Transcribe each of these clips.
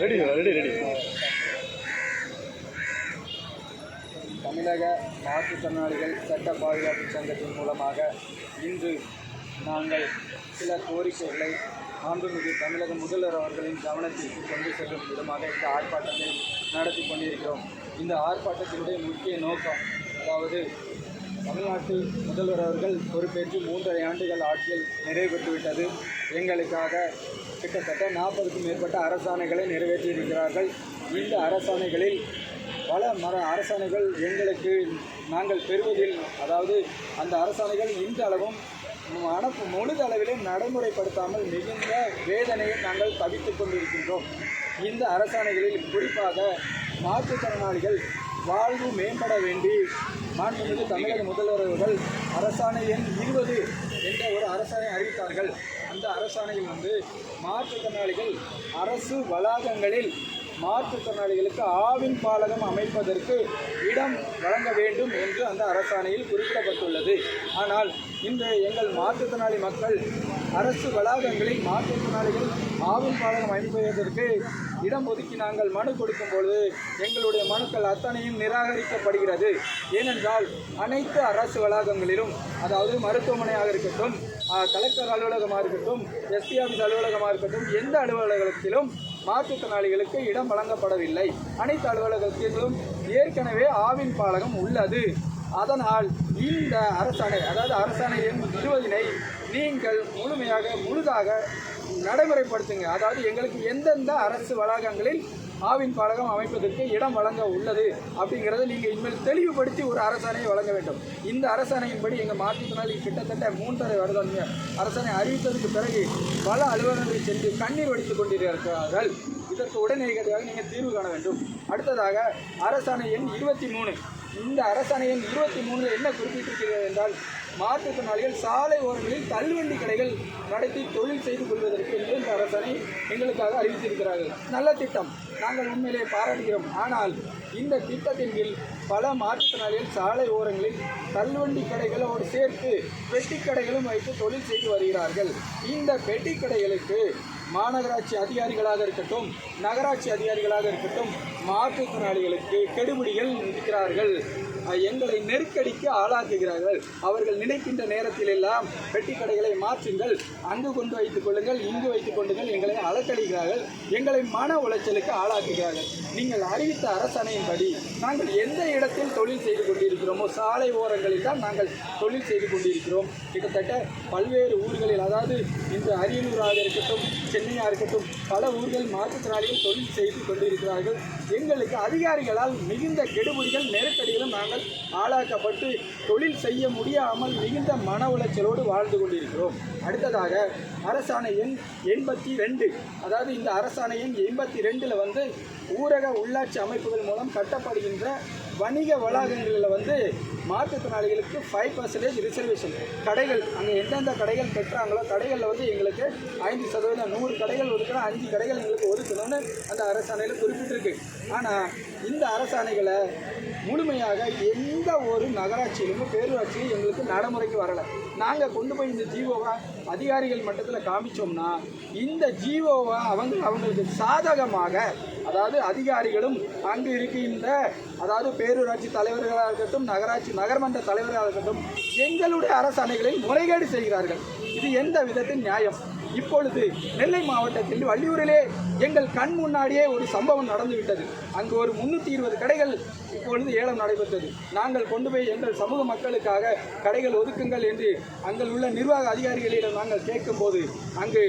Ready ready ready தமிழக மாற்றுத்திறனாளிகள் சட்ட பாதுகாப்பு சங்கத்தின் மூலமாக இன்று நாங்கள் சில கோரிக்கைகளை ஆண்டுமிகு தமிழக முதல்வர் அவர்களின் கவனத்திற்கு கொண்டு செல்லும் விதமாக இந்த ஆர்ப்பாட்டத்தை நடத்தி கொண்டிருக்கிறோம். இந்த ஆர்ப்பாட்டத்தினுடைய முக்கிய நோக்கம் அதாவது தமிழ்நாட்டில் முதல்வர் அவர்கள் பொறுப்பேற்று மூன்றரை ஆண்டுகள் ஆட்சியில் நிறைவேற்றிவிட்டது எங்களுக்காக கிட்டத்தட்ட நாற்பதுக்கும் மேற்பட்ட அரசாணைகளை நிறைவேற்றியிருக்கிறார்கள். இந்த அரசாணைகளில் பல மர அரசாணைகள் எங்களுக்கு நாங்கள் பெறுவதில் அதாவது அந்த அரசாணைகள் இன்றளவும் அனுப்பு முழுத அளவிலே நடைமுறைப்படுத்தாமல் மிகுந்த வேதனையை நாங்கள் தவித்து கொண்டிருக்கின்றோம். இந்த அரசாணைகளில் குறிப்பாக மாற்றுத்திறனாளிகள் வாழ்வு மேம்பட வேண்டி மாண்புமிகு தமிழக முதல்வர் அவர்கள் அரசாணை எண் இருபது என்ற ஒரு அரசாணை அறிவித்தார்கள். அந்த அரசாணையில் வந்து மாற்றுத்திறனாளிகள் அரசு வளாகங்களில் மாற்றுத்திறனாளிகளுக்கு ஆவின் பாலகம் அமைப்பதற்கு இடம் வழங்க வேண்டும் என்று அந்த அரசாணையில் குறிப்பிடப்பட்டுள்ளது. ஆனால் இன்று எங்கள் மாற்றுத்திறனாளி மக்கள் அரசு வளாகங்களில் மாற்றுத்திறனாளிகள் ஆவின் பாலகம் அமைப்பதற்கு இடம் ஒதுக்கி நாங்கள் மனு கொடுக்கும் பொழுது எங்களுடைய மனுக்கள் அத்தனையும் நிராகரிக்கப்படுகிறது. ஏனென்றால் அனைத்து அரசு வளாகங்களிலும் அதாவது மருத்துவமனையாக இருக்கட்டும் கலெக்டர் அலுவலகமாக இருக்கட்டும் எஸ்பி ஆஃபீஸ் அலுவலகமாக இருக்கட்டும் எந்த அலுவலகத்திலும் மாற்றுத்திறனாளிகளுக்கு இடம் வழங்கப்படவில்லை. அனைத்து அலுவலகத்திலும் ஏற்கனவே ஆவின் பாலகம் உள்ளது. அதனால் இந்த அரசாணை அதாவது அரசாணை எண் இருபதினை நீங்கள் முழுமையாக முழுதாக நடைமுறைப்படுத்துங்க. அதாவது எங்களுக்கு எந்தெந்த அரசு வளாகங்களில் ஆவின் பாலகம் அமைப்பதற்கு இடம் வழங்க உள்ளது அப்படிங்கிறத நீங்கள் இனிமேல் தெளிவுபடுத்தி ஒரு அரசாணையை வழங்க வேண்டும். இந்த அரசாணையின்படி எங்கள் மாற்றுத்திறனாளி கிட்டத்தட்ட மூன்றரை வருடம் அரசாணை அறிவித்ததுக்கு பிறகு பல அலுவலகங்களை சென்று கண்ணீர் வடித்துக் கொண்டிருக்கிறார்கள். இதற்கு உடனடியாக நீங்கள் தீர்வு காண வேண்டும். அடுத்ததாக அரசாணை எண் இருபத்தி மூணு. இந்த அரசாணையம் இருபத்தி மூணில் என்ன குறிப்பிட்டிருக்கிறது என்றால் மாற்றுத்திறனாளிகள் சாலை ஓரங்களில் தள்ளுவண்டி கடைகள் நடத்தி தொழில் செய்து கொள்வதற்கு என்று இந்த அரசாணை எங்களுக்காக அறிவித்திருக்கிறார்கள். நல்ல திட்டம். நாங்கள் உண்மையிலே பாராட்டுகிறோம். ஆனால் இந்த திட்டத்தின் கீழ் பல மாற்றுத்திறனாளிகள் சாலை ஓரங்களில் தள்ளுவண்டி கடைகளோடு சேர்த்து பெட்டி கடைகளும் வைத்து தொழில் செய்து வருகிறார்கள். இந்த பெட்டி கடைகளுக்கு மாநகராட்சி அதிகாரிகளாக இருக்கட்டும் நகராட்சி அதிகாரிகளாக இருக்கட்டும் மாற்றுத்திறனாளிகளுக்கு கெடுபிடிகள் இருக்கிறார்கள் எங்களை நெருக்கடிக்கு ஆளாக்குகிறார்கள். அவர்கள் நினைக்கின்ற நேரத்தில் எல்லாம் பெட்டி கடைகளை மாற்றுங்கள் அங்கு கொண்டு வைத்துக் கொள்ளுங்கள் இங்கு வைத்துக் கொள்ளுங்கள் எங்களை அலக்கழிக்கிறார்கள் எங்களை மன உளைச்சலுக்கு ஆளாக்குகிறார்கள். நீங்கள் அறிவித்த அரசணையின்படி நாங்கள் எந்த இடத்தில் தொழில் செய்து கொண்டிருக்கிறோமோ சாலை ஓரங்களில் தான் நாங்கள் தொழில் செய்து கொண்டிருக்கிறோம். கிட்டத்தட்ட பல்வேறு ஊர்களில் அதாவது இந்த அரியலூராக இருக்கட்டும் சென்னையாக இருக்கட்டும் பல ஊர்கள் மாற்றுத்திறனாளிகள் தொழில் செய்து கொண்டிருக்கிறார்கள். எங்களுக்கு அதிகாரிகளால் மிகுந்த கெடுபிடிகள் நெருக்கடிகளும் நாங்கள் ஆளாக்கப்பட்டு தொழில் செய்ய முடியாமல் மிகுந்த மன உளைச்சலோடு வாழ்ந்து கொண்டிருக்கிறோம். அடுத்ததாக அரசாணை எண் எண்பத்தி ரெண்டு. அதாவது இந்த அரசாணை எண் எண்பத்தி ரெண்டில் வந்து ஊரக உள்ளாட்சி அமைப்புகள் மூலம் கட்டப்படுகின்ற வணிக வளாகங்களில் வந்து மாற்றுத்திறனாளிகளுக்கு ஃபைவ் பர்சன்டேஜ் ரிசர்வேஷன் கடைகள் அங்கே எந்தெந்த கடைகள் பெற்றாங்களோ கடைகளில் வந்து எங்களுக்கு ஐந்து சதவீதம் நூறு கடைகள் ஒதுக்கணும் அஞ்சு கடைகள் எங்களுக்கு ஒதுக்கணும்னு அந்த அரசாணையில் குறிப்பிட்டிருக்கு. ஆனால் இந்த அரசாணைகளை முழுமையாக எந்த ஒரு நகராட்சியிலுமே பேரூராட்சியிலும் எங்களுக்கு நடைமுறைக்கு வரலை. நாங்கள் கொண்டு போய் இந்த ஜீவோவை அதிகாரிகள் மட்டத்தில் காமிச்சோம்னா இந்த ஜீவோவை அவங்க அவங்களுக்கு சாதகமாக அதாவது அதிகாரிகளும் அங்கு இருக்கின்ற அதாவது பேரூராட்சி தலைவர்களாக இருக்கட்டும் நகராட்சி நகர்மன்ற தலைவர்களாக இருக்கட்டும் எங்களுடைய அரசாணைகளில் முறைகேடு செய்கிறார்கள். இது எந்த விதத்தில் நியாயம்? இப்பொழுது நெல்லை மாவட்டத்தில் வள்ளியூரிலே எங்கள் கண் முன்னாடியே ஒரு சம்பவம் நடந்துவிட்டது. அங்கு ஒரு முன்னூற்றி இருபது கடைகள் இப்பொழுது ஏலம் நடைபெற்றது. நாங்கள் கொண்டு போய் எங்கள் சமூக மக்களுக்காக கடைகள் ஒதுக்குங்கள் என்று அங்கே உள்ள நிர்வாக அதிகாரிகளிடம் நாங்கள் கேட்கும்போது அங்கு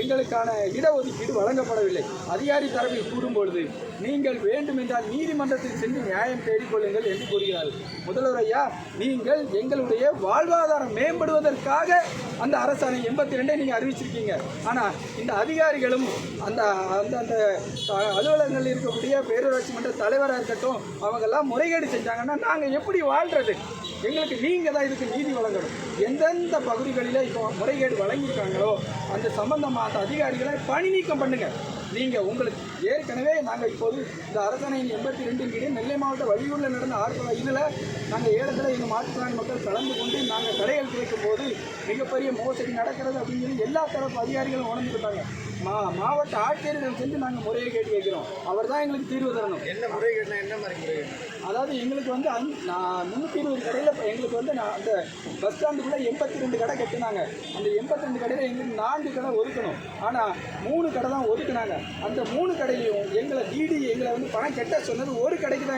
எங்களுக்கான இடஒதுக்கீடு வழங்கப்படவில்லை. அதிகாரி தரப்பில் கூறும்பொழுது நீங்கள் வேண்டுமென்றால் நீதிமன்றத்தில் சென்று நியாயம் தேடிக்கொள்ளுங்கள் என்று கூறுகிறார்கள் முதல்வர் ஐயா நீங்கள் எங்களுடைய வாழ்வாதாரம் மேம்படுவதற்காக அந்த அரசாணை எண்பத்தி ரெண்டை நீங்கள் அறிவிச்சிருக்கீங்க. ஆனால் இந்த அதிகாரிகளும் அந்த அந்த அந்த அலுவலகங்களில் இருக்கக்கூடிய பேரூராட்சி மன்ற தலைவராக இருக்கட்டும் அவங்கெல்லாம் முறைகேடு செஞ்சாங்கன்னா நாங்கள் எப்படி வாழ்றது? எங்களுக்கு நீங்கள் தான் இதுக்கு நீதி வழங்கணும். எந்தெந்த பகுதிகளில் இப்போ முறைகேடு வழங்கியிருக்காங்களோ அந்த சம்பந்தமாக அந்த அதிகாரிகளை பணி நீக்கம் பண்ணுங்கள் நீங்கள் உங்களுக்கு ஏற்கனவே நாங்கள் இப்போது இந்த அரசணையின் எண்பத்தி ரெண்டு கீழே நெல்லை மாவட்ட வழியூரில் நடந்த ஆர்ப்பாட இதில் நாங்கள் ஏலத்தில் எங்கள் மாற்றுத்திறன் மக்கள் கலந்து கொண்டு நாங்கள் கடைகள் கேட்கும் போது மிகப்பெரிய மோசடி நடக்கிறது அப்படின்னு சொல்லி எல்லா தரப்பு அதிகாரிகளும் உணர்ந்துக்கிட்டாங்க மா மாவட்ட ஆட்சியரிடம் சென்று நாங்கள் முறையை கேட்டு கேட்கிறோம். அவர் தான் எங்களுக்கு தீர்வு தரணும். என்ன முறைகேடுனா என்ன மாதிரி முறைகேடு அதாவது எங்களுக்கு வந்து அந் நான் முந்நூற்றி இருபது கடையில் எங்களுக்கு வந்து நான் அந்த பஸ் ஸ்டாண்டுக்குள்ளே எண்பத்தி ரெண்டு கடை கட்டினாங்க. அந்த எண்பத்தி ரெண்டு கடையில் எங்களுக்கு நான்கு கடை ஒதுக்கணும். ஆனால் மூணு கடை தான் ஒதுக்குனாங்க. அந்த மூணு கடையிலையும் எங்களை டிடி எங்களை வந்து பணம் கட்ட சொன்னது ஒரு கடைக்கு தான்